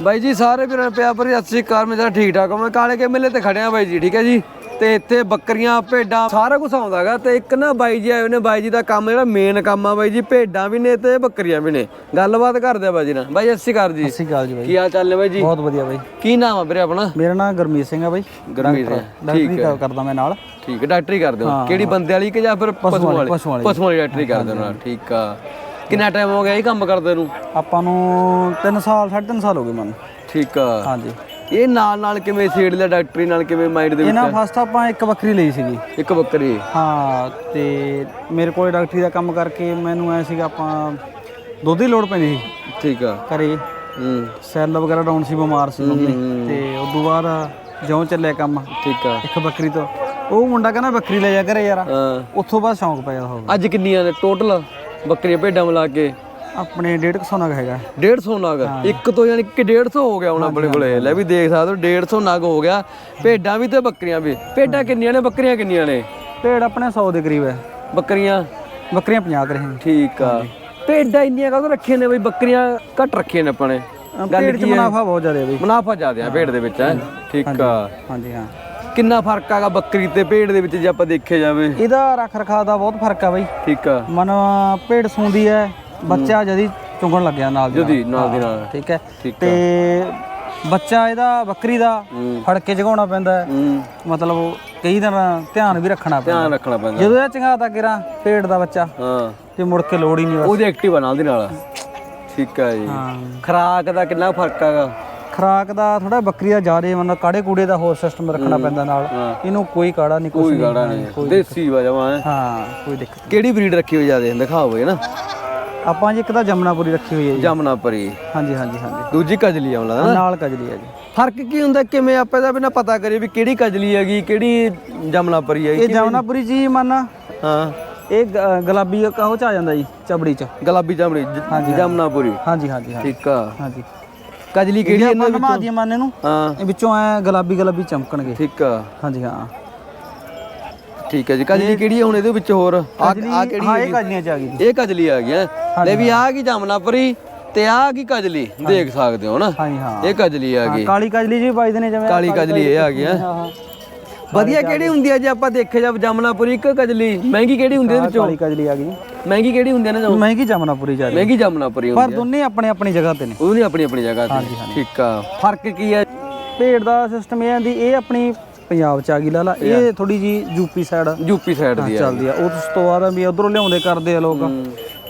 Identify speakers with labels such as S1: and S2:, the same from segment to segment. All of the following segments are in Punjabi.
S1: ਬਾਈ ਜੀ ਸਾਰੇ ਵੀਰਾਂ ਨੂੰ ਪਿਆ ਪਰ ਸਤਿ ਸ੍ਰੀ ਅਕਾਲ ਮੈਂ ਜਰਾ ਠੀਕ ਠਾਕ ਹਾਂ। ਮੈਂ ਕਾਲੇ ਕੇ ਮੇਲੇ ਤੇ ਖੜਿਆ ਬਾਈ ਜੀ ਠੀਕ ਹੈ ਜੀ? ਤੇ ਇੱਥੇ ਬੱਕਰੀਆਂ ਭੇਡਾਂ ਸਾਰਾ ਕੁਝ ਆਉਂਦਾਗਾ ਤੇ ਇੱਕ ਨਾ ਬਾਈ ਜੀ ਆਏ ਨੇ ਬਾਈ ਜੀ ਦਾ ਕੰਮ ਜਿਹੜਾ ਮੇਨ ਕੰਮ ਆ ਬਾਈ ਜੀ ਭੇਡਾਂ ਵੀ ਨੇ ਤੇ ਬੱਕਰੀਆਂ ਵੀ ਨੇ। ਗੱਲਬਾਤ ਕਰਦੇ ਆ ਬਾਈ ਜੀ ਨਾਲ। ਬਾਈ ਸਤਿ ਸ੍ਰੀ ਅਕਾਲ ਜੀ।
S2: ਸਤਿ ਸ਼੍ਰੀ ਅਕਾਲ ਜੀ ਬਾਈ।
S1: ਕੀ ਹਾਲ ਚਾਲ ਨੇ ਬਾਈ ਜੀ?
S2: ਬਹੁਤ ਵਧੀਆ ਬਾਈ।
S1: ਕੀ ਨਾਮ ਆ ਵੀਰੇ ਆਪਣਾ?
S2: ਮੇਰਾ ਨਾਮ ਗੁਰਮੀਤ ਸਿੰਘ ਆ ਬਾਈ।
S1: ਗੁਰਮੀਤ
S2: ਕਰ- ਕਰਦਾ ਮੈਂ ਨਾਲ।
S1: ਠੀਕ ਹੈ ਡਾਕਟਰੀ ਕਰਦੇ ਹੋ। ਕਿਹੜੀ ਬੰਦੇ ਵਾਲੀ ਕਿ ਜਾਂ ਫਿਰ ਪਸ਼ੂ ਵਾਲੀ
S2: ਪਸ਼ੂ ਵਾਲੀ।
S1: ਪਸ਼ੂ ਵਾਲੀ। ਡਾਕਟਰੀ ਕਰਦੇ ਹੋ ਨਾਲ। ਠੀਕ ਆ। ਕਿੰਨਾ ਟਾਈਮ ਹੋ ਗਿਆ ਇਹ ਕੰਮ ਕਰਦੇ ਨੂੰ?
S2: ਆਪਾਂ ਨੂੰ 3 ਸਾਲ 3.5 ਸਾਲ ਹੋ ਗਏ ਮਨ।
S1: ਠੀਕ ਆ।
S2: ਹਾਂਜੀ।
S1: ਇਹ ਨਾਲ ਨਾਲ ਕਿਵੇਂ ਸੇੜ ਲਿਆ ਡਾਕਟਰੀ ਨਾਲ ਕਿਵੇਂ ਮਾਈਂਡ ਦੇ ਵਿੱਚ?
S2: ਇਹਨਾਂ ਫਸਟ ਆਪਾਂ ਇੱਕ ਬੱਕਰੀ ਲਈ ਸੀਗੀ।
S1: ਇੱਕ ਬੱਕਰੀ।
S2: ਹਾਂ ਤੇ ਮੇਰੇ ਕੋਲ ਡਾਕਟਰੀ ਦਾ ਕੰਮ ਕਰਕੇ ਮੈਨੂੰ ਐ ਸੀਗਾ ਆਪਾਂ ਦੁੱਧ ਦੀ ਲੋੜ ਪੈਂਦੀ ਸੀ।
S1: ਠੀਕ ਆ।
S2: ਘਰੇ
S1: ਹੂੰ।
S2: ਸੈੱਲ ਵਗੈਰਾ ਡਾਊਨ ਸੀ ਬਿਮਾਰ ਸੀ ਮੰਮੀ। ਤੇ ਉਸ ਤੋਂ ਬਾਅਦ ਜਿਉਂ ਚੱਲਿਆ ਕੰਮ।
S1: ਠੀਕ ਆ।
S2: ਇੱਕ ਬੱਕਰੀ ਤੋਂ। ਉਹ ਮੁੰਡਾ ਕਹਿੰਦਾ ਬੱਕਰੀ ਲੈ ਜਾ ਘਰੇ ਯਾਰ।
S1: ਹਾਂ।
S2: ਉੱਥੋਂ ਬਾਅਦ ਸ਼ੌਂਕ ਪਿਆ ਹੋ ਗਿਆ
S1: ਅੱਜ ਕਿੰਨੀਆਂ ਨੇ ਟੋਟਲ ਬੱਕਰੀਆਂ ਭੇਡਾਂ ਮਿਲਾ ਕੇ?
S2: ਆਪਣੇ 150 ਨਗ ਹੈਗਾ।
S1: 150 ਨਗ? ਇੱਕ ਤੋਂ ਯਾਨੀ ਕਿ 150 ਹੋ ਗਿਆ ਹੁਣ ਆਪਣੇ ਕੋਲੇ। ਲੈ ਵੀ ਦੇਖ ਸਕਦੇ ਹੋ 150 ਨਗ ਹੋ ਗਿਆ। ਭੇਡਾਂ ਵੀ ਤੇ ਬੱਕਰੀਆਂ ਵੀ। ਭੇਡਾਂ ਕਿੰਨੀਆਂ ਨੇ ਬੱਕਰੀਆਂ ਕਿੰਨੀਆਂ ਨੇ?
S2: ਭੇਡ ਆਪਣੇ 100 ਦੇ ਕਰੀਬ ਹੈ।
S1: ਬੱਕਰੀਆਂ?
S2: ਬੱਕਰੀਆਂ 50 ਕਰੇ
S1: ਠੀਕ ਆ। ਭੇਡਾਂ ਇੰਨੀਆਂ ਕਾਹਦੋਂ ਰੱਖੀਆਂ ਨੇ ਬਈ? ਬੱਕਰੀਆਂ ਘੱਟ ਰੱਖੀਆਂ ਨੇ ਆਪਾਂ ਨੇ
S2: ਭੇਡ ਚ ਮੁਨਾਫਾ ਬਹੁਤ ਜ਼ਿਆਦਾ ਹੈ ਬਈ।
S1: ਮੁਨਾਫਾ ਜ਼ਿਆਦਾ ਆ ਭੇਡ ਦੇ ਵਿੱਚ ਹੈ? ਠੀਕ ਆ।
S2: ਹਾਂਜੀ ਹਾਂ।
S1: ਕਿੰਨਾ ਫ਼ਰਕ ਆਗਾ ਬੱਕਰੀ ਤੇ ਭੇਡ ਦੇ ਵਿੱਚ ਜੇ ਆਪਾਂ ਦੇਖਿਆ ਜਾਵੇ?
S2: ਇਹਦਾ ਰੱਖ ਰਖਾ ਦਾ ਬਹੁਤ ਫ਼ਰਕ ਆ ਬਈ।
S1: ਠੀਕ ਆ।
S2: ਮਨ ਭੇਡ ਸੂੰਦੀ ਹੈ ਬੱਚਾ ਜਦੀ ਚੁੰਗਣ ਲੱਗਿਆ ਨਾਲ ਦੀ।
S1: ਜਦੀ ਨਾਲ। ਦੀ ਨਾਲ।
S2: ਠੀਕ ਹੈ। ਤੇ ਬੱਚਾ ਇਹਦਾ ਬੱਕਰੀ ਦਾ। ਫੜ ਕੇ ਜਗਾਉਣਾ ਪੈਂਦਾ ਹੈ। ਮਤਲਬ ਕਈ ਦਿਨ ਧਿਆਨ ਵੀ ਰੱਖਣਾ ਪੈਂਦਾ।
S1: ਧਿਆਨ ਰੱਖਣਾ ਪੈਂਦਾ।
S2: ਜਦੋਂ ਇਹ ਚੰਗਾਤਾ ਕਿਰਾ ਭੇਡ ਦਾ ਬੱਚਾ
S1: ਹਾਂ।
S2: ਤੇ ਮੁੜ ਕੇ ਲੋੜ ਹੀ ਨਹੀਂ
S1: ਉਹਦੇ ਐਕਟਿਵ ਨਾਲ ਦੀ ਨਾਲ। ਠੀਕ ਆ ਜੀ।
S2: ਹਾਂ।
S1: ਖਰਾਕ ਦਾ ਕਿੰਨਾ ਫ਼ਰਕ ਆਗਾ
S2: ਖਰਾਕ ਦਾ ਥੋੜਾ ਬੱਕਰੀ ਦਾ ਜ਼ਿਆਦਾ ਮਤਲਬ ਕਾੜੇ ਕੂੜੇ ਦਾ ਹੋਰ ਸਿਸਟਮ ਰੱਖਣਾ ਪੈਂਦਾ ਨਾਲ।
S1: ਹਾਂ।
S2: ਇਹਨੂੰ ਕੋਈ ਕਾੜਾ ਨਹੀਂ ਕੁਝ
S1: ਕੋਈ ਗਾੜਾ ਨਹੀਂ। ਦੇਸੀ ਵਜਵਾ ਹੈ।
S2: ਹਾਂ ਕੋਈ ਦਿੱਕਤ।
S1: ਕਿਹੜੀ ਬਰੀਡ ਰੱਖੀ ਹੋਈ ਜਿਆਦੇ? ਦਿਖਾਓ ਬਈ ਨਾ
S2: ਆਪਾਂ ਜੀ ਇੱਕ ਤਾਂ ਜਮਨਾਪੁਰੀ ਰੱਖੀ ਹੋਈ ਹੈ ਜੀ।
S1: ਜਮਨਾ ਪਰੀ
S2: ਹਾਂਜੀ ਹਾਂਜੀ ਹਾਂਜੀ।
S1: ਦੂਜੀ ਕਜਲੀ ਆਉਂਦਾ ਨਾ
S2: ਨਾਲ ਕਜਲੀ ਹੈ ਜੀ।
S1: ਫ਼ਰਕ ਕੀ ਹੁੰਦਾ ਕਿਵੇਂ ਆਪਾਂ ਇਹਦਾ ਬਿਨਾ ਪਤਾ ਕਰੀਏ ਵੀ ਕਿਹੜੀ ਕਜਲੀ ਹੈਗੀ ਕਿਹੜੀ ਜਮਨਾ ਪਰੀ ਹੈਗੀ
S2: ਇਹ ਜਮਨਾਪੁਰੀ ਜੀ ਮੰਨ
S1: ਹਾਂ।
S2: ਇਹ ਗੁਲਾਬੀ ਕਹੋ ਚ ਆ ਜਾਂਦਾ ਜੀ ਚਬੜੀ ਚ।
S1: ਗੁਲਾਬੀ ਚਮੜੀ ਜਮਨਾਪੁਰੀ।
S2: ਹਾਂਜੀ ਹਾਂਜੀ।
S1: ਠੀਕ ਆ।
S2: ਹਾਂਜੀ।
S1: ਕਜਲੀ ਕਿਹੜੀ ਇਹਨਾਂ
S2: ਨਮਾ
S1: ਵਿੱਚੋਂ?
S2: ਦੀ ਮੰਨ ਇਹਨੂੰ
S1: ਹਾਂ।
S2: ਇਹ ਵਿੱਚੋਂ ਐ ਗੁਲਾਬੀ ਗੁਲਾਬੀ ਚਮਕਣਗੇ।
S1: ਠੀਕ ਆ।
S2: ਹਾਂਜੀ ਹਾਂ।
S1: ਠੀਕ ਹੈ ਜੀ। ਕਜਲੀ ਕਿਹੜੀ ਆ ਹੁਣ ਇਹਦੇ ਵਿੱਚ ਹੋਰ? ਆ ਆ ਕਿਹੜੀ
S2: ਹਾਂ ਇਹ ਕਜਲੀਆਂ ਚ ਆ ਗਈ।
S1: ਇਹ ਕਜਲੀ ਆ ਗਈ ਹੈ। ਲੈ ਵੀ ਆ ਕੀ ਜਮਨਾਪਰੀ ਤੇ ਆ ਕੀ ਕਜਲੀ ਦੇਖ ਸਕਦੇ ਹੋ ਨਾ।
S2: ਹਾਂਜੀ ਹਾਂ।
S1: ਇਹ ਕਜਲੀ ਆ ਗਈ।
S2: ਕਾਲੀ ਕਜਲੀ ਜੀ ਪਾਈ ਦੇ ਨੇ ਜਿਵੇਂ
S1: ਕਾਲੀ ਕਜਲੀ ਇਹ ਆ ਗਈ ਹੈ।
S2: ਹਾਂ ਹਾਂ।
S1: ਵਧੀਆ ਕਿਹੜੀ ਹੁੰਦੀ ਆ ਜੇ ਆਪਾਂ ਦੇਖੇ ਜਾ ਜਮਨਾਪੁਰੀ ਇੱਕ ਕਜਲੀ। ਮਹਿੰਗੀ ਕਿਹੜੀ ਹੁੰਦੀ ਇਹਦੇ ਵਿੱਚੋਂ?
S2: ਕਾਲੀ ਕਜਲੀ ਆ ਗਈ।
S1: ਮਹਿੰਗੀ ਕਿਹੜੀ ਹੁੰਦੀ ਹੈ ਨਾ ਜੋ
S2: ਮਹਿੰਗੀ ਜਮਨਾਪੁਰੀ ਜਾ ਰਹੀ
S1: ਮਹਿੰਗੀ ਜਮਨਾਪੁਰੀ
S2: ਪਰ
S1: ਹੁੰਦੀ
S2: ਦੋਨੇ ਆਪਣੀ ਆਪਣੀ ਜਗ੍ਹਾ ਤੇ ਨੇ।
S1: ਉਹ ਨਹੀਂ ਆਪਣੀ ਆਪਣੀ ਜਗ੍ਹਾ ਤੇ। ਠੀਕ ਆ। ਫ਼ਰਕ ਕੀ ਹੈ
S2: ਭੇਡ ਦਾ ਸਿਸਟਮ ਇਹ ਆਂਦੀ ਇਹ ਆਪਣੀ ਪੰਜਾਬ ਚ ਆ ਗਈ ਲਾਲਾ ਇਹ ਥੋੜੀ ਜੀ ਯੂਪੀ ਸਾਈਡ
S1: ਯੂਪੀ ਸਾਈਡ ਦੀ ਆ।
S2: ਚੱਲਦੀ ਆ। ਉਸ ਤੋਂ ਬਾਅਦ ਵੀ ਉਧਰੋਂ ਲਿਆਉਂਦੇ ਕਰਦੇ ਆ ਲੋਕ।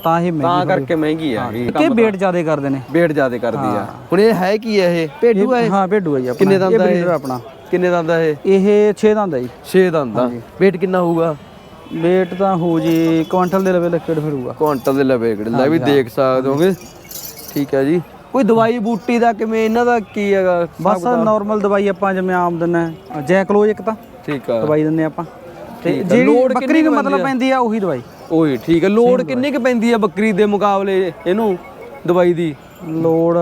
S2: ਤਾਂ ਇਹ
S1: ਤਾਂ
S2: ਮਹਿੰਗੀ
S1: ਕਰਕੇ ਮਹਿੰਗੀ ਆ। ਗਈ
S2: ਕਿ ਵੇਟ ਜ਼ਿਆਦੇ ਕਰਦੇ ਨੇ।
S1: ਵੇਟ ਜ਼ਿਆਦਾ ਕਰਦੀ ਆ। ਹੁਣ ਇਹ ਹੈ ਕੀ ਇਹ? ਭੇਡੂ ਹੈ
S2: ਹਾਂ ਭੇਡੂ ਆ ਜੀ ਆਪਣਾ।
S1: ਕਿੰਨੇ ਦੰਦ
S2: ਇਹ
S1: ਆ
S2: breeder
S1: ਇਹ?
S2: ਆ ਆਪਣਾ।
S1: ਕਿੰਨੇ ਦੰਦ ਆ ਇਹ?
S2: ਇਹ 6 ਦੰਦ ਆ ਜੀ।
S1: 6 ਦੰਦ ਆ। ਵੇਟ ਕਿੰਨਾ ਹੋਊਗਾ?
S2: ਵੇਟ ਤਾਂ ਹੋ ਜੀ ਕੁਆਂਟਲ ਦੇ ਲੈਵਲ ਕਿਹੜ ਫਿਰੂਗਾ
S1: ਕੁਆਂਟਲ ਦੇ ਲਵੇ ਕਿਹੜੇ? ਲੈ ਵੀ ਦੇਖ ਸਕਦੇ ਹੋਗੇ। ਠੀਕ ਹੈ ਜੀ। ਕੋਈ ਦਵਾਈ ਬੂਟੀ ਦਾ ਕਿਵੇਂ ਇਹਨਾਂ ਦਾ ਕੀ ਹੈਗਾ?
S2: ਬਸ ਨਾਰਮਲ ਦਵਾਈ ਆਪਾਂ ਜਿਵੇਂ ਆਮ ਦਿੰਨੇ ਜੈਕਲੋਜ ਇੱਕ ਤਾਂ।
S1: ਠੀਕ ਆ।
S2: ਦਵਾਈ ਦਿੰਨੇ ਆਪਾਂ। ਤੇ। ਜਿਹੜੀ
S1: ਲੋੜ
S2: ਬੱਕਰੀ
S1: ਕਿੰਨੀ
S2: ਨੂੰ
S1: ਕੁ
S2: ਮਤਲਬ ਪੈਂਦੀ ਆ ਉਹੀ ਦਵਾਈ।
S1: ਓਏ ਠੀਕ ਹੈ ਲੋਡ ਕਿੰਨੀ ਕੁ ਪੈਂਦੀ ਆ ਬੱਕਰੀ ਦੇ ਮੁਕਾਬਲੇ ਇਹਨੂੰ ਦਵਾਈ ਦੀ?
S2: ਲੋੜ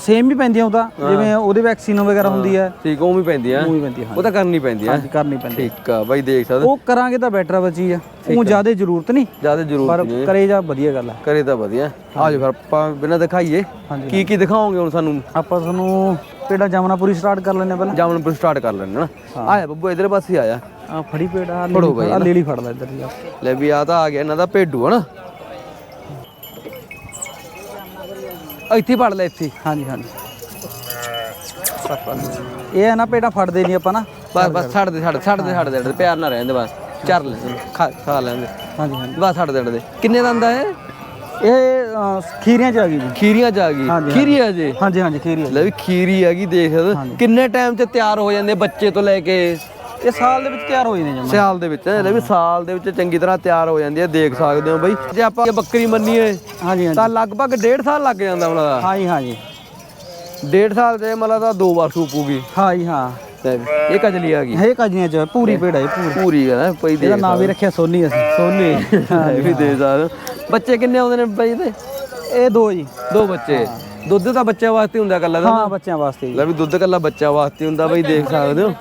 S2: ਸੇਮ ਹੀ ਪੈਂਦੀ ਆ ਉਹਦਾ ਜਿਵੇਂ ਉਹਦੇ ਵੈਕਸੀਨ ਵਗੈਰਾ ਹੁੰਦੀ ਹੈ
S1: ਠੀਕ ਉਹ ਵੀ ਪੈਂਦੀ ਆ।
S2: ਉਹ ਹੀ ਪੈਂਦੀ ਆ
S1: ਉਹ ਤਾਂ ਕਰਨੀ ਪੈਂਦੀ ਆ।
S2: ਹਾਂਜੀ ਕਰਨੀ ਪੈਂਦੀ
S1: ਠੀਕ ਆ ਬਾਈ ਦੇਖ ਸਕਦੇ।
S2: ਉਹ ਕਰਾਂਗੇ ਤਾਂ ਬੈਟਰ ਬੱਚੀ ਆ। ਉਹ ਜ਼ਿਆਦਾ ਜ਼ਰੂਰਤ ਨਹੀਂ
S1: ਜ਼ਿਆਦਾ ਜ਼ਰੂਰ
S2: ਪਰ ਕਰੇ ਜਾ ਵਧੀਆ ਗੱਲ ਆ।
S1: ਕਰੇ ਤਾਂ ਵਧੀਆ। ਆ ਫਿਰ ਆਪਾਂ ਬਿਨਾਂ ਦਿਖਾਈਏ। ਕੀ ਕੀ ਦਿਖਾਓਗੇ ਹੁਣ ਸਾਨੂੰ?
S2: ਆਪਾਂ ਤੁਹਾਨੂੰ ਪੇੜਾ ਜਮਨਾਪੁਰੀ ਸਟਾਰਟ ਕਰ ਲੈਣੇ ਪਹਿਲਾਂ।
S1: ਜਾਮਨਪੁਰ ਸਟਾਰਟ ਕਰ ਲੈਣੇ ਨਾ। ਆਇਆ ਬੱਬੂ ਇਧਰ ਪਾਸੇ ਆਇਆ।
S2: ਆ ਫੜੀ ਪੇੜਾ ਆ ਲੇਲੀ ਫੜ ਲੈ ਇੱਧਰ ਜੀ ਆ।
S1: ਲੈ ਵੀ ਆ ਤਾਂ ਆ ਗਿਆ ਇਹਨਾਂ ਦਾ ਭੇਡੂ ਹਨਾ ਇੱਥੇ ਹੀ ਫੜ ਲੈ ਇੱਥੇ ਹੀ।
S2: ਹਾਂਜੀ ਹਾਂਜੀ। ਇਹ ਹੈ ਨਾ ਪੇੜਾ ਫੜਦੇ ਨਹੀਂ ਆਪਾਂ ਨਾ।
S1: ਬਸ ਬਸ ਛੱਡ ਦੇ ਛੱਡ ਛੱਡ ਦੇ ਛੱਡ ਦੇ ਛੱਡ ਦੇ, ਪਿਆਰ ਨਾਲ ਰਹਿੰਦੇ ਬਸ। ਚਰ ਲੈ ਖਾ ਖਾ ਲੈਂਦੇ
S2: ਹਾਂਜੀ ਹਾਂਜੀ।
S1: ਬਸ ਛੱਡ ਦੇ ਛੱਡ ਦੇ। ਕਿੰਨੇ ਦੰਦ ਆ ਇਹ?
S2: ਇਹ ਅ, ਖੀਰੀਆਂ ਚ ਆ ਗਈ ਜੀ।
S1: ਖੀਰੀਆਂ ਚ ਆ ਗਈ।
S2: ਹਾਂਜੀ,
S1: ਖੀਰੀ ਆ ਜੇ
S2: ਹਾਂਜੀ ਹਾਂਜੀ ਖੀਰੀ
S1: ਲੈ ਵੀ ਖੀਰੀ ਆ ਗਈ ਦੇਖ ਕਿੰਨੇ ਟਾਈਮ ਚ ਤਿਆਰ ਹੋ ਜਾਂਦੇ ਬੱਚੇ ਤੋਂ ਲੈ ਕੇ?
S2: ਇਹ ਸਾਲ ਦੇ ਵਿੱਚ ਤਿਆਰ ਹੋ ਜਾਂਦੇ ਜਮਾ।
S1: ਸਿਆਲ ਦੇ ਵਿੱਚ ਲੈ ਵੀ ਸਾਲ ਦੇ ਵਿੱਚ ਚੰਗੀ ਤਰ੍ਹਾਂ ਤਿਆਰ ਹੋ ਜਾਂਦੀ ਹੈ ਦੇਖ ਸਕਦੇ ਹੋ ਬਈ। ਜੇ ਆਪਾਂ ਇਹ ਬੱਕਰੀ ਮੰਨੀਏ
S2: ਹਾਂਜੀ ਹਾਂਜੀ।
S1: ਤਾਂ ਲਗਭਗ ਡੇਢ ਸਾਲ ਲੱਗ ਜਾਂਦਾ ਮਤਲਬ
S2: ਹਾਂਜੀ ਹਾਂਜੀ।
S1: ਡੇਢ ਸਾਲ ਤੇ ਮਤਲਬ ਤਾਂ ਦੋ ਵਾਰ ਸੂਪੂਗੀ
S2: ਹਾਂਜੀ ਹਾਂ।
S1: ਵੀ, ਇਹ ਕਜਲੀ ਆ ਗਈ।
S2: ਇਹ ਕਾਜੀਆਂ ਚ ਪੂਰੀ ਪੇੜਾ ਹੈ ਪੂਰੀ।
S1: ਪੂਰੀ ਹੈ ਪਈ ਦੇ
S2: ਇਹਦਾ ਨਾਮ ਵੀ ਰੱਖਿਆ ਸੋਨੀ ਅਸੀਂ ਸੋਨੀ।
S1: ਇਹ ਵੀ ਦੇ ਹੋ। ਬੱਚੇ ਕਿੰਨੇ ਆਉਂਦੇ ਨੇ ਬਾਈ ਦੇ
S2: ਇਹ ਦੋ ਜੀ।
S1: ਦੋ ਬੱਚੇ। ਦੁੱਧ ਤਾਂ ਬੱਚਿਆਂ ਵਾਸਤੇ ਹੁੰਦਾ ਕੱਲਾ ਦਾ
S2: ਹਾਂ ਬੱਚਿਆਂ ਵਾਸਤੇ ਜੀ
S1: ਲੈ ਵੀ ਦੁੱਧ ਕੱਲਾ ਬੱਚਾ ਵਾਸਤੇ ਹੁੰਦਾ ਬਈ ਦੇਖ ਸਕਦੇ ਹੋ।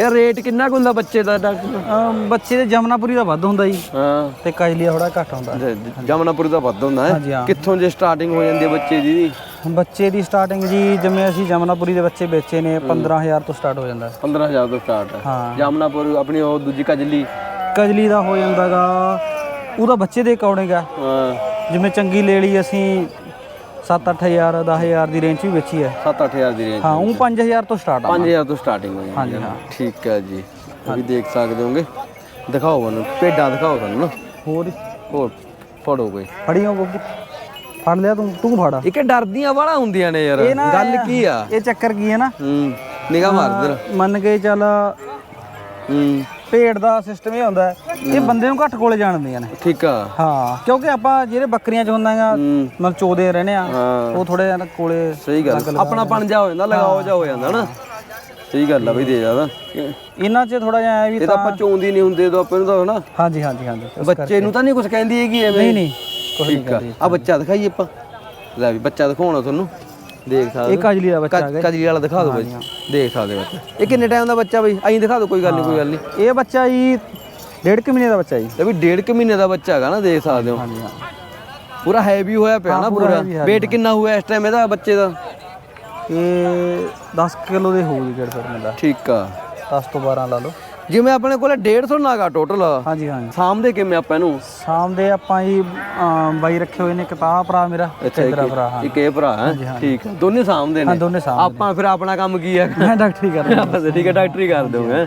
S1: ਇਹ ਰੇਟ ਕਿੰਨਾ ਕੁ ਹੁੰਦਾ ਬੱਚੇ ਦਾ ਡਾਕਟਰ?
S2: ਅਮ, ਬੱਚੇ ਦੇ ਜਮਨਾਪੁਰੀ ਦਾ ਵੱਧ ਹੁੰਦਾ ਜੀ।
S1: ਹਾਂ।
S2: ਤੇ ਕਾਜਲੀਆ ਥੋੜਾ ਘੱਟ ਹੁੰਦਾ।
S1: ਜਮਨਾਪੁਰ ਦਾ ਵੱਧ ਹੁੰਦਾ
S2: ਹਾਂਜੀ,
S1: ਹੈ।
S2: ਹਾਂ।
S1: ਕਿੱਥੋਂ ਜੇ ਸਟਾਰਟਿੰਗ ਹੋ ਜਾਂਦੀ ਹੈ ਬੱਚੇ ਦੀ?
S2: ਬੱਚੇ ਦੀ ਸਟਾਰਟਿੰਗ ਜੀ ਜਿਵੇਂ ਅਸੀਂ ਜਮਨਾਪੁਰੀ ਦੇ ਬੱਚੇ ਵੇਚੇ ਨੇ 15000 ਤੋਂ ਸਟਾਰਟ ਹੋ ਜਾਂਦਾ।
S1: 15000 ਤੋਂ ਸਟਾਰਟ ਹੈ।
S2: ਹਾਂ।
S1: ਜਾਮਨਾਪੁਰ ਆਪਣੀ ਉਹ ਦੂਜੀ ਕਜਲੀ?
S2: ਕਜਲੀ ਦਾ ਹੋ ਜਾਂਦਾਗਾ ਉਹਦਾ ਬੱਚੇ ਦੇ ਅਕੋਰਡਿੰਗ ਆ।
S1: ਹਾਂ।
S2: ਜਿਵੇਂ ਚੰਗੀ ਲੈ ਲਈ ਅਸੀਂ 7-8000 10000 ਦੀ ਰੇਂਜ 'ਚ ਵੀ ਵੇਚੀ ਹੈ।
S1: 7-8000 ਦੀ ਰੇਂਜ
S2: ਹਾਂ ਉਹ 5000 ਤੋਂ ਸਟਾਰਟ ਆ।
S1: 5000 ਤੋਂ ਸਟਾਰਟਿੰਗ ਹੋ ਜਾਂਦੀ
S2: ਹਾਂਜੀ,
S1: ਹੈ।
S2: ਹਾਂ।
S1: ਠੀਕ ਹੈ ਜੀ। ਇਹ ਵੀ ਦੇਖ ਸਕਦੇ ਹੋਗੇ। ਦਿਖਾਓ ਮੈਨੂੰ ਭੇਡਾਂ ਦਿਖਾਓ ਤੁਹਾਨੂੰ ਨਾ।
S2: ਹੋਰ
S1: ਹੋਰ ਫੜੋ ਕੋਈ।
S2: ਫੜੀਓ ਬੱਬੂ ਫੜ ਲਿਆ ਤੂੰ ਤੂੰ ਫੜਾ।
S1: ਇਹ ਕਿ ਡਰਦੀਆਂ ਵਾਲਾ ਹੁੰਦੀਆਂ ਨੇ ਯਾਰ। ਗੱਲ ਕੀ ਆ?
S2: ਇਹ ਚੱਕਰ ਕੀ ਹੈ ਨਾ?
S1: ਹੂੰ ਨਿਗਾਹ ਮਾਰ ਦੇ
S2: ਮੰਨ ਕੇ ਚੱਲ
S1: ਹੂੰ।
S2: ਭੇਡ ਦਾ ਸਿਸਟਮ ਇਹ ਹੁੰਦਾ ਹੈ, ਇਹ ਬੰਦੇ ਨੂੰ ਘੱਟ ਕੋਲੇ ਜਾਣ ਦਿੰਦੀਆਂ ਨੇ।
S1: ਠੀਕ ਆ।
S2: ਹਾਂ ਕਿਉਂਕਿ ਆਪਾਂ ਜਿਹੜੇ ਬੱਕਰੀਆਂ ਚ ਹੁੰਦਾ ਹੈਗਾ
S1: ਹੂੰ।
S2: ਮਤਲਬ ਚੋਦੇ ਰਹਿੰਦੇ ਆ
S1: ਹਾਂ।
S2: ਉਹ ਥੋੜੇ ਜਿਹਾ ਕੋਲੇ
S1: ਸਹੀ ਗੱਲ। ਆਪਣਾ ਪਣ ਜਾ ਹੋ ਜਾਂਦਾ ਲਗਾਓ ਜਾ ਹੋ ਜਾਂਦਾ ਨਾ। ਸਹੀ ਗੱਲ ਆ ਬਈ ਦੇ ਜ਼ਿਆਦਾ ਇਹ
S2: ਇਹਨਾਂ 'ਚ ਥੋੜਾ ਜਿਹਾ ਐ ਵੀ
S1: ਤਾਂ ਆਪਾਂ ਚੋਂਦੀ ਨਹੀਂ ਹੁੰਦੇ ਤਾਂ ਆਪਾਂ ਨੂੰ ਤਾਂ ਹਨਾ।
S2: ਹਾਂਜੀ ਹਾਂਜੀ ਹਾਂਜੀ
S1: ਬੱਚੇ ਨੂੰ ਤਾਂ ਨਹੀਂ ਕੁਝ ਕਹਿੰਦੀ ਹੈਗੀ ਐਵੇਂ।
S2: ਨਹੀਂ ਨਹੀਂ ਕੁਛ ਨਹੀਂ
S1: ਠੀਕ ਆ। ਆ ਬੱਚਾ ਦਿਖਾਈਏ ਆਪਾਂ। ਲੈ ਵੀ ਬੱਚਾ ਦਿਖਾਉਣਾ ਤੁਹਾਨੂੰ। ਦੇਖ ਸਕਦੇ
S2: ਇਹ ਕਾਜਲੀ ਦਾ ਬੱਚਾ
S1: ਕਜ- ਕਜਲੀ ਵਾਲਾ ਦਿਖਾ ਦਿਓ ਬਈ। ਦੇਖ ਸਕਦੇ ਬੱਚਾ। ਇਹ ਕਿੰਨੇ ਟਾਈਮ ਦਾ ਬੱਚਾ ਬਈ? ਐਂ ਦਿਖਾ ਦਿਓ ਕੋਈ ਗੱਲ ਨਹੀਂ ਕੋਈ ਗੱਲ ਨਹੀਂ
S2: ਇਹ ਬੱਚਾ ਜੀ ਡੇਢ ਕੁ ਮਹੀਨੇ ਦਾ ਬੱਚਾ ਜੀ।
S1: ਇਹ ਵੀ ਡੇਢ ਕੁ ਮਹੀਨੇ ਦਾ ਬੱਚਾ ਹੈਗਾ ਨਾ ਦੇਖ ਸਕਦੇ ਹੋ।
S2: ਹਾਂਜੀ ਹਾਂ।
S1: ਪੂਰਾ ਹੈਵੀ ਹੋਇਆ ਪਿਆ ਨਾ
S2: ਪੂਰਾ
S1: weight ਕਿੰਨਾ ਹੋਇਆ ਇਸ ਟਾਈਮ ਇਹਦਾ ਬੱਚੇ ਦਾ?
S2: ਇਹ 10 ਕਿਲੋ ਦੇ ਹੋਊਗੀ ਗੇੜ ਫਿਰ ਮਿਲਦਾ
S1: ਠੀਕ ਆ।
S2: 10 ਤੋਂ 12 ਲਾ ਲਓ।
S1: ਜਿਵੇਂ ਆਪਣੇ ਕੋਲ 150 ਨਾਗਾ ਟੋਟਲ
S2: ਹਾਂਜੀ ਹਾਂਜੀ।
S1: ਸਾਹਮਣੇ ਕਿਵੇਂ ਆਪਾਂ ਇਹਨੂੰ?
S2: ਸ਼ਾਮ ਦੇ ਆਪਾਂ ਜੀ ਅਮ, ਬਾਈ ਰੱਖੇ ਹੋਏ ਨੇ ਕਿਤਾਬ ਭਰਾ ਮੇਰਾ ਤੇਰਾ ਭਰਾ ਹਾਂ।
S1: ਇੱਕ ਇਹ ਭਰਾ ਹੈ? ਠੀਕ ਆ ਦੋਨੇ ਸਾਹਮਣੇ
S2: ਹਾਂ
S1: ਨੇ?
S2: ਦੋਨੇ ਸਾਹਮਣੇ
S1: ਆਪਾਂ ਫਿਰ ਆਪਣਾ ਕੰਮ ਕੀ ਹੈ?
S2: ਮੈਂ ਡਾਕਟਰੀ ਕਰਦਾ।
S1: ਆਪਾਂ ਤਾਂ ਠੀਕ ਹੈ ਡਾਕਟਰੀ ਕਰ ਦੋਗੇ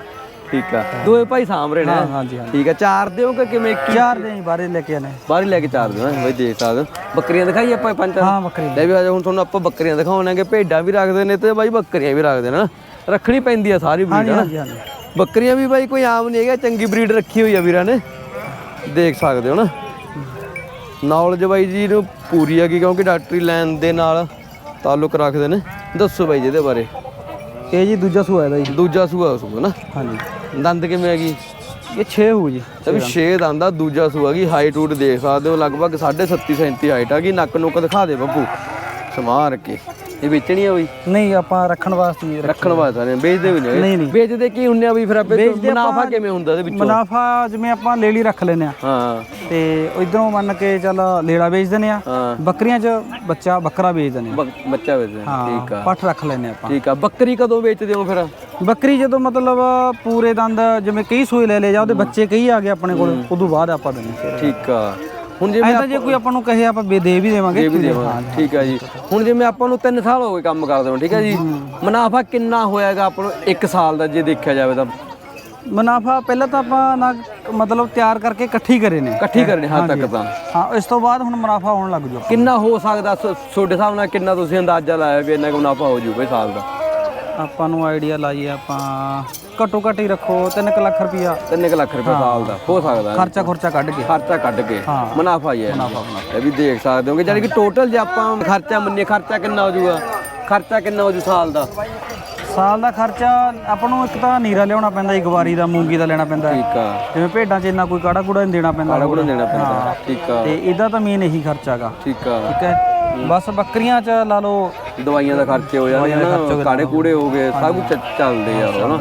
S1: ਠੀਕ ਆ। ਦੋਏ ਭਾਈ ਰਹੇ ਨੇ?
S2: ਹਾਂ ਹਾਂਜੀ ਹਾਂਜੀ।
S1: ਠੀਕ ਆ। ਚਾਰ ਦਿਓ ਕਿ ਕਿਵੇਂ ਕੀ
S2: ਚਾਰ ਦੇ ਬਾਰੇ ਲੈ ਕੇ ਆਨੇ
S1: ਬਾਹਰ ਹੀ ਲੈ ਕੇ ਚਾਰ ਦਿਓ ਹੈਂ, ਬਈ ਦੇਖ ਸਕਦੇ ਹੋ। ਬੱਕਰੀਆਂ ਦਿਖਾਈ ਆਪਾਂ ਪੰਜ
S2: ਹਾਂ ਬੱਕਰੀ
S1: ਲੈ ਵੀ ਆ ਹੁਣ ਤੁਹਾਨੂੰ ਆਪਾਂ ਬੱਕਰੀਆਂ ਦਿਖਾਉਣਾਂਗੇ ਭੇਡਾਂ ਵੀ ਰੱਖਦੇ ਨੇ ਤੇ ਬਾਈ ਬੱਕਰੀਆਂ ਵੀ ਰੱਖਦੇ ਨੇ ਨਾ? ਰੱਖਣੀ ਪੈਂਦੀ ਆ ਸਾਰੀ ਬਰੀਡ
S2: ਹਾਂਜੀ ਹਾਂਜੀ।
S1: ਬੱਕਰੀਆਂ ਵੀ ਬਾਈ ਕੋਈ ਆਮ ਨਹੀਂ ਹੈਗਾ ਚੰਗੀ ਬਰੀਡ ਰੱਖੀ ਹੋਈ ਆ ਵੀਰਾਂ ਨੇ। ਦੇਖ ਸਕਦੇ ਹੋ ਨਾ। ਨੌਲੇਜ ਬਾਈ ਜੀ ਨੂੰ ਪੂਰੀ ਹੈਗੀ ਕਿਉਂਕਿ ਡਾਕਟਰੀ ਲਾਈਨ ਦੇ ਨਾਲ ਤਾਲੁਕ ਰੱਖਦੇ ਨੇ। ਦੱਸੋ ਬਾਈ ਜੀ ਇਹਦੇ ਬਾਰੇ।
S2: ਇਹ ਜੀ ਦੂਜਾ ਸੂਆ ਇਹਦਾ ਜੀ।
S1: ਦੂਜਾ ਸੂਆ ਸੂਆ ਨਾ।
S2: ਹਾਂਜੀ।
S1: ਦੰਦ ਕਿਵੇਂ ਹੈਗੀ
S2: ਇਹ 6 ਹੋਊ ਜੀ
S1: ਤੇ ਵੀ 6 ਦੰਦ ਦਾ ਦੂਜਾ ਸੂਆ ਗਈ ਹਾਈਟ ਹੂਟ ਦੇਖ ਸਕਦੇ ਹੋ ਲਗਭਗ 37 37 ਹਾਈਟ ਆ। ਗਈ ਨੱਕ ਨੁੱਕ ਦਿਖਾ ਦੇ ਬੱਬੂ। ਸਮਾਰ ਕੇ ਇਹ ਵੇਚਣੀ ਆ ਬਈ?
S2: ਨਹੀਂ ਆਪਾਂ ਰੱਖਣ ਵਾਸਤੇ ਹੀ ਰੱਖ-
S1: ਰੱਖਣ ਵਾਸਤੇ ਨੇ ਵੇਚਦੇ ਵੀ ਨਹੀਂ
S2: ਨਹੀਂ ਨਹੀਂ।
S1: ਵੇਚਦੇ ਕੀ ਹੁੰਨੇ ਆ ਵੀ ਫਿਰ ਆਪੇ?
S2: ਵੇਚਦੇ
S1: ਮੁਨਾਫਾ
S2: ਆਪਾਂ-
S1: ਕਿਵੇਂ ਹੁੰਦਾ ਇਹਦੇ ਵਿੱਚੋਂ?
S2: ਮੁਨਾਫਾ ਜਿਵੇਂ ਆਪਾਂ ਲੇਲੀ ਰੱਖ ਲੈਨੇ ਆ।
S1: ਹਾਂ।
S2: ਤੇ ਇਧਰੋਂ ਮੰਨ ਕੇ ਚੱਲ ਲੇੜਾ ਵੇਚ ਦਿੰਦੇ ਆ।
S1: ਹਾਂ।
S2: ਬੱਕਰੀਆਂ 'ਚ ਬੱਚਾ ਬੱਕਰਾ ਵੇਚ ਦਿੰਦੇ ਆ।
S1: ਬ- ਬੱਚਾ ਵੇਚਦੇ ਆ। ਠੀਕ
S2: ਹਾਂ
S1: ਆ।
S2: ਪੱਠ ਰੱਖ ਲੈਨੇ ਆਪਾਂ।
S1: ਠੀਕ ਆ। ਬੱਕਰੀ ਕਦੋਂ ਵੇਚਦੇ ਹੋ ਫਿਰ?
S2: ਬੱਕਰੀ ਜਦੋਂ ਮਤਲਬ ਪੂਰੇ ਦੰਦ ਜਿਵੇਂ ਕਈ ਸੂਏ ਲੈ ਲਏ ਜਾਂ ਉਹਦੇ ਬੱਚੇ ਕਈ ਆ ਗਏ ਆਪਣੇ ਕੋਲ ਉਦੋਂ ਬਾਅਦ ਆਪਾਂ ਦਿੰਦੇ
S1: ਠੀਕ ਆ। ਹੁਣ
S2: ਐਂ
S1: ਜਿਵੇਂ
S2: ਤਾਂ ਜੇ ਕੋਈ ਆਪਾਂ ਨੂੰ ਕਹੇ ਆਪਾਂ ਬੇ- ਦੇ ਵੀ ਦੇਵਾਂਗੇ।
S1: ਇਹ ਵੀ ਠੀਕ ਆ ਜੀ। ਹੁਣ ਜਿਵੇਂ ਆਪਾਂ ਨੂੰ 3 ਸਾਲ ਹੋ ਗਏ ਕੰਮ ਕਰਦੇ ਨੂੰ ਠੀਕ ਆ ਜੀ। ਮੁਨਾਫਾ ਕਿੰਨਾ ਹੋਇਆਗਾ ਆਪਾਂ ਨੂੰ 1 ਸਾਲ ਦਾ ਜੇ ਦੇਖਿਆ ਜਾਵੇ ਤਾਂ?
S2: ਮੁਨਾਫਾ ਪਹਿਲਾਂ ਤਾਂ ਆਪਾਂ ਨਾ ਮਤਲਬ ਤਿਆਰ ਕਰਕੇ ਇਕੱਠੀ ਕਰੇ ਨੇ।
S1: ਇਕੱਠੀ ਕਰਨੀ ਹੱਦ ਤੱਕ ਤਾਂ।
S2: ਹਾਂ ਇਸ ਤੋਂ ਬਾਅਦ ਹੁਣ ਮੁਨਾਫਾ ਹੋਣ ਲੱਗ ਜੂ
S1: ਕਿੰਨਾ ਹੋ ਸਕਦਾ ਸ- ਤੁਹਾਡੇ ਹਿਸਾਬ ਨਾਲ ਕਿੰਨਾ ਤੁਸੀਂ ਅੰਦਾਜ਼ਾ ਲਾਇਆ ਵੀ ਇੰਨਾ ਕੁ ਮੁਨਾਫਾ ਹੋ ਜੂਗਾ ਇਸ ਸਾਲ ਦਾ?
S2: ਆਪਾਂ ਨੂੰ ਆਈਡੀਆ ਲਾਈਏ ਆਪਾਂ ਘੱਟੋ ਘੱਟ ਹੀ ਰੱਖੋ 3 ਲੱਖ ਰੁਪਇਆ।
S1: 3 ਲੱਖ ਰੁਪਏ ਸਾਲ ਦਾ ਹੋ ਸਕਦਾ। ਹੈ।
S2: ਖਰਚਾ ਖੁਰਚਾ ਕੱਢ ਕੇ।
S1: ਖਰਚਾ ਕੱਢ ਕੇ
S2: ਹਾਂ।
S1: ਮੁਨਾਫਾ ਹੀ ਹੈ ਇਹ ਵੀ ਦੇਖ ਸਕਦੇ ਹੋਗੇ ਜਾਨੀ ਕਿ ਟੋਟਲ ਜੇ ਆਪਾਂ ਖਰਚਾ ਮੰਨੀਏ ਖਰਚਾ ਕਿੰਨਾ ਹੋ ਜਾਊਗਾ? ਖਰਚਾ ਕਿੰਨਾ ਹੋ ਜੂ ਸਾਲ ਦਾ?
S2: ਸਾਲ ਦਾ ਖਰਚਾ ਆਪਾਂ ਨੂੰ ਇੱਕ ਤਾਂ ਨੀਰਾ ਲਿਆਉਣਾ ਪੈਂਦਾ ਇੱਕ ਵਾਰੀ ਦਾ ਮੂੰਗੀ ਦਾ ਲੈਣਾ ਪੈਂਦਾ।
S1: ਠੀਕ ਆ।
S2: ਜਿਵੇਂ ਭੇਡਾਂ 'ਚ ਇੰਨਾ ਕੋਈ ਕਾੜਾ ਕੂੜਾ ਨਹੀਂ ਦੇਣਾ ਪੈਂਦਾ
S1: ਕਾੜਾ ਕੋਲ ਦੇਣਾ ਪੈਂਦਾ। ਠੀਕ ਆ।
S2: ਤੇ ਇਹਦਾ ਤਾਂ ਮੇਨ ਇਹੀ ਖਰਚਾ ਹੈਗਾ
S1: ਠੀਕ ਆ।
S2: ਠੀਕ ਹੈ। ਬਸ ਬੱਕਰੀਆਂ 'ਚ ਲਾ ਲਓ
S1: ਦਵਾਈਆਂ ਦਾ ਖਰਚੇ ਹੋ ਜਾਂਦੇ ਨਾ ਕਾੜੇ ਕੂੜੇ ਹੋ ਗਏ ਸਭ ਕੁਝ ਚੱਲਦੇ ਆ ਹਨਾ।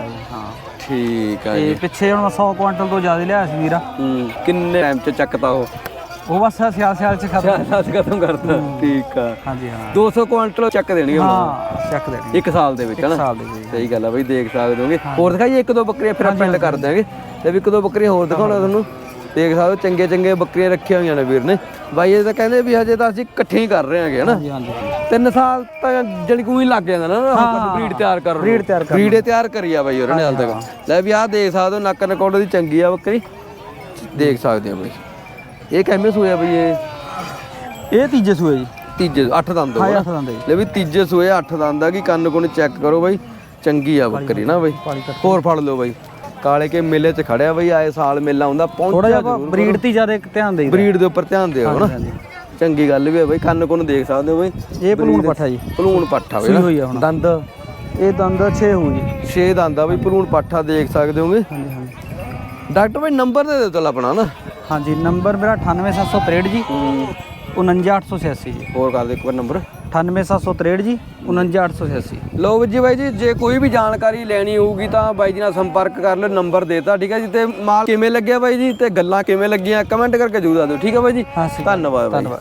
S1: ਠੀਕ ਆ
S2: ਤੇ
S1: ਜੀ।
S2: ਪਿੱਛੇ ਹੁਣ 100 ਕੁਇੰਟਲ ਤੋਂ ਜ਼ਿਆਦਾ ਲਿਆ ਸੀ ਵੀਰਾ।
S1: ਹੂੰ ਕਿੰਨੇ ਟਾਈਮ ਚ ਚੱਕਤਾ ਉਹ?
S2: ਉਹ ਬਸ ਸਿਆਲ ਸਿਆਲ 'ਚ ਖਤਮ।
S1: ਸਾਸ ਖਤਮ ਕਰਤਾ ਠੀਕ ਆ।
S2: ਹਾਂਜੀ ਹਾਂ।
S1: 200 ਕੁਇੰਟਲ ਚੱਕ ਦੇਣਗੇ ਹੁਣ?
S2: ਹਾਂ ਚੱਕ ਦੇਣੀ
S1: ਇੱਕ ਸਾਲ ਦੇ ਵਿੱਚ ਹਨਾ?
S2: ਸਾਲ ਦੇ ਵਿੱਚ।
S1: ਸਹੀ ਗੱਲ ਆ ਬਈ ਦੇਖ ਸਕਦੇ ਹੋਗੇ। ਹੋਰ ਦਿਖਾਈਏ ਇੱਕ ਦੋ ਬੱਕਰੀਆਂ ਫਿਰ ਪਿੰਡ ਕਰ ਦਿਆਂਗੇ ਤੇ ਵੀ ਇੱਕ ਦੋ ਬੱਕਰੀਆਂ ਹੋਰ ਦਿਖਾਉਣਾ ਤੁਹਾਨੂੰ। ਦੇਖ ਸਕਦੇ ਹੋ ਚੰਗੇ ਚੰਗੇ ਬੱਕਰੀਆਂ ਰੱਖੀਆਂ ਹੋਈਆਂ ਨੇ ਵੀਰ ਨੇ। ਬਾਈ ਇਹ ਤਾਂ ਕਹਿੰਦੇ ਵੀ ਹਜੇ ਤਾਂ ਅਸੀਂ ਇਕੱਠੇ ਹੀ ਕਰ ਰਹੇ ਹਾਂਗੇ ਹਨਾ?
S2: ਹਾਂਜੀ ਹਾਂਜੀ
S1: ਤਿੰਨ ਸਾਲ ਤਾਂ ਜਣੀ ਕੋਈ ਲੱਗ ਜਾਂਦਾ ਨਾ ਬਰੀਡ ਤਿਆਰ ਕਰਨ
S2: breed ਤਿਆਰ ਕਰਨ
S1: ਬਰੀਡ ਤਿਆਰ ਕਰੀ ਆ ਬਾਈ ਉਹਨਾਂ ਨੇ ਹਾਲ ਤੱਕ। ਲੈ ਵੀ ਆਹ ਦੇਖ ਸਕਦੇ ਹੋ ਨੱਕ ਨਕੌੜ ਦੀ ਚੰਗੀ ਆ ਬੱਕਰੀ। ਦੇਖ ਸਕਦੇ ਹੋ ਬਾਈ। ਇਹ ਕਿਵੇਂ ਸੂਇਆ ਬਈ ਇਹ?
S2: ਇਹ ਤੀਜੇ ਸੂਏ ਜੀ।
S1: ਤੀਜੇ ਅੱਠ ਦੰਦ
S2: ਹਾਂ ਅੱਠ ਦੰਦ
S1: ਲੈ ਵੀ ਤੀਜੇ ਸੂਏ ਅੱਠ ਦੰਦ ਆ ਕੀ ਕੰਨ ਕੁੰਨ ਚੈੱਕ ਕਰੋ ਬਾਈ। ਚੰਗੀ ਆ ਬੱਕਰੀ ਨਾ ਬਾਈ। ਹੋਰ ਫੜ ਲਓ ਬਾਈ। ਕਾਲੇ ਕੇ ਮੇਲੇ 'ਚ ਖੜਿਆ ਬਾਈ ਆਏ ਸਾਲ ਮੇਲਾ ਹੁੰਦਾ
S2: ਥੋੜਾ
S1: ਪਹੁੰਚਿਆ
S2: ਜਿਹਾ ਆਪਾਂ ਬਰੀਡ ਤੇ ਜ਼ਿਆਦਾ ਧਿਆਨ ਦੇਈਦਾ।
S1: ਬਰੀਡ ਦੇ ਉੱਪਰ ਧਿਆਨ ਦਿਓ ਹਨਾ।
S2: ਹਾਂਜੀ
S1: ਚੰਗੀ ਗੱਲ ਵੀ ਹੈ ਬਾਈ ਕੰਨ ਕੁੰਨ ਦੇਖ ਸਕਦੇ ਹੋ ਬਾਈ।
S2: ਇਹ ਭਲੂਣ ਪੱਠਾ ਜੀ।
S1: ਭਲੂਣ ਪੱਠਾ
S2: ਸੂਈ
S1: ਵੇ
S2: ਹੋਈ ਆ ਹੁਣ।
S1: ਦੰਦ।
S2: ਇਹ ਦੰਦ 6 ਹੋਊ ਜੀ।
S1: 6 ਦੰਦ ਆ ਬਾਈ ਭਲੂਣ ਪੱਠਾ ਦੇਖ ਸਕਦੇ ਹੋਗੇ।
S2: ਹਾਂਜੀ ਹਾਂਜੀ।
S1: ਡਾਕਟਰ ਬਾਈ ਨੰਬਰ ਦੇ ਦਿਓ ਚਲ ਆਪਣਾ ਨਾ।
S2: ਹਾਂਜੀ ਨੰਬਰ ਮੇਰਾ 98763 ਜੀ। 49886 ਜੀ।
S1: ਹੋਰ ਕਰ ਦੇ ਇੱਕ ਵਾਰ ਨੰਬਰ।
S2: 98763 ਜੀ 49886
S1: ਲਓ ਵੀਰ ਜੀ ਬਾਈ ਜੀ ਜੇ ਕੋਈ ਵੀ ਜਾਣਕਾਰੀ ਲੈਣੀ ਹੋਊਗੀ ਤਾਂ ਬਾਈ ਜੀ ਨਾਲ ਸੰਪਰਕ ਕਰ ਲਓ ਨੰਬਰ ਦੇਤਾ ਠੀਕ ਹੈ ਜੀ ਤੇ ਮਾਲ ਕਿਵੇਂ ਲੱਗਿਆ ਬਾਈ ਜੀ ਤੇ ਗੱਲਾਂ ਕਿਵੇਂ ਲੱਗੀਆਂ ਕਮੈਂਟ ਕਰਕੇ ਜਰੂਰ ਦੱਸ ਦਿਓ ਠੀਕ ਹੈ ਬਾਈ ਜੀ? ਧੰਨਵਾਦ ਬਾਈ ਧੰਨਵਾਦ।